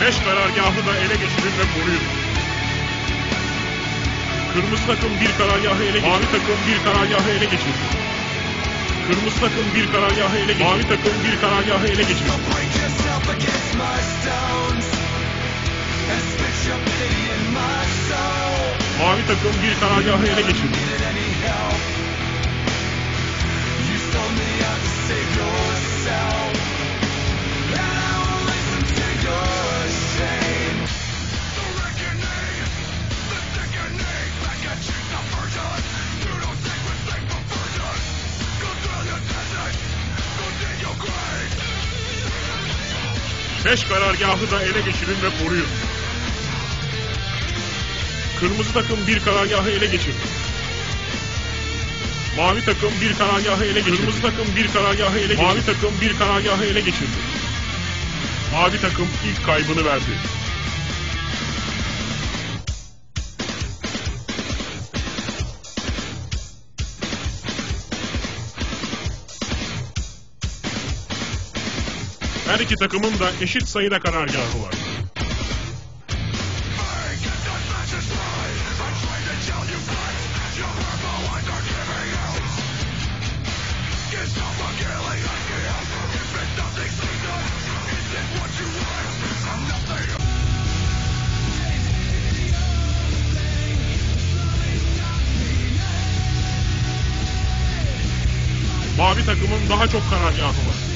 Beş karargahı da ele geçirin ve koruyun. Kırmızı takım bir karargahı ele geçirdi. Mavi takım bir karargahı ele geçirdi. Kırmızı takım bir karargahı ele geçirdi. Mavi takım bir karargahı ele soul. Mavi takım bir karargahı ele geçirdi. Beş karargahı da ele geçirin ve koruyun. Kırmızı takım bir karargahı ele geçirdi. Mavi takım bir karargahı ele geçirdi. Kırmızı takım bir karargahı ele geçirdi. Mavi takım bir karargahı ele geçirdi. Mavi takım ilk kaybını verdi. Her iki takımın da eşit sayıda karargahı var. Mavi takımın daha çok karargahı var.